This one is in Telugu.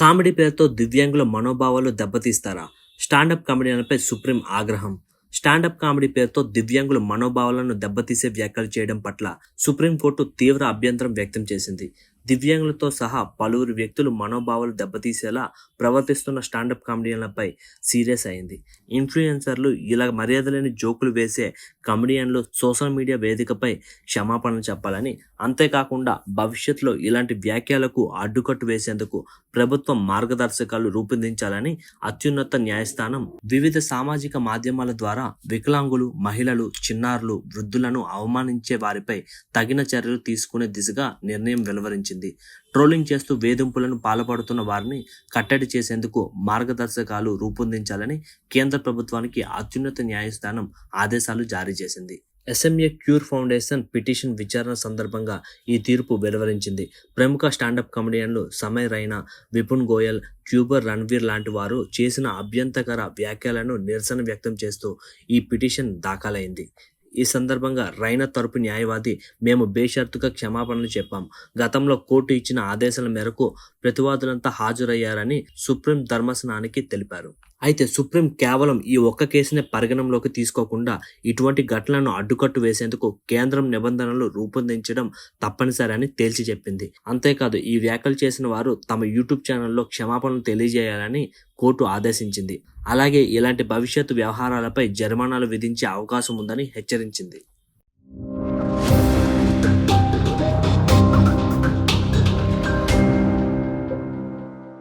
కామెడీ పేరుతో దివ్యాంగుల మనోభావాలు దెబ్బతీస్తారా? స్టాండప్ కామెడీలపై సుప్రీం ఆగ్రహం. స్టాండప్ కామెడీ పేరుతో దివ్యాంగుల మనోభావాలను దెబ్బతీసే వ్యాఖ్యలు చేయడం పట్ల సుప్రీంకోర్టు తీవ్ర అభ్యంతరం వ్యక్తం చేసింది. దివ్యాంగులతో సహా పలువురు వ్యక్తులు మనోభావాలు దెబ్బతీసేలా ప్రవర్తిస్తున్న స్టాండప్ కామెడియన్లపై సీరియస్ అయింది. ఇన్ఫ్లుయెన్సర్లు ఇలా మర్యాద లేని జోకులు వేసే కామెడియన్లు సోషల్ మీడియా వేదికపై క్షమాపణలు చెప్పాలని అంతేకాకుండా భవిష్యత్తులో ఇలాంటి వ్యాఖ్యలకు అడ్డుకట్టు వేసేందుకు ప్రభుత్వం మార్గదర్శకాలు రూపొందించాలని అత్యున్నత న్యాయస్థానం వివిధ సామాజిక మాధ్యమాల ద్వారా వికలాంగులు మహిళలు చిన్నారులు వృద్ధులను అవమానించే వారిపై తగిన చర్యలు తీసుకునే దిశగా నిర్ణయం వెలువరించింది. ట్రోలింగ్ చేస్తూ వేధింపులను పాల్పడుతున్న వారిని కట్టడి చేసేందుకు మార్గదర్శకాలు రూపొందించాలని కేంద్ర ప్రభుత్వానికి అత్యున్నత న్యాయస్థానం ఆదేశాలు జారీ చేసింది. ఎస్ఎంఏ క్యూర్ ఫౌండేషన్ పిటిషన్ విచారణ సందర్భంగా ఈ తీర్పు వెలువరించింది. ప్రముఖ స్టాండప్ కమెడియన్లు సమయ్ రైనా విపున్ గోయల్ క్యూబర్ రణ్వీర్ లాంటి వారు చేసిన అభ్యంతకర వ్యాఖ్యలను నిరసన వ్యక్తం చేస్తూ ఈ పిటిషన్ దాఖలైంది. ఈ సందర్భంగా రైనా తరపు న్యాయవాది మేము బేషరతుగా క్షమాపణలు చెప్పాం. గతంలో కోర్టు ఇచ్చిన ఆదేశాల మేరకు ప్రతివాదులంతా హాజరయ్యారని సుప్రీం ధర్మాసనానికి తెలిపారు. అయితే సుప్రీం కేవలం ఈ ఒక్క కేసునే పరిగణంలోకి తీసుకోకుండా ఇటువంటి ఘటనలను అడ్డుకట్టు వేసేందుకు కేంద్రం నిబంధనలు రూపొందించడం తప్పనిసరి అని తేల్చి చెప్పింది. అంతేకాదు ఈ వ్యాఖ్యలు చేసిన వారు తమ యూట్యూబ్ ఛానల్లో క్షమాపణలు తెలియజేయాలని కోర్టు ఆదేశించింది. అలాగే ఇలాంటి భవిష్యత్తు వ్యవహారాలపై జరిమానాలు విధించే అవకాశం ఉందని హెచ్చరించింది.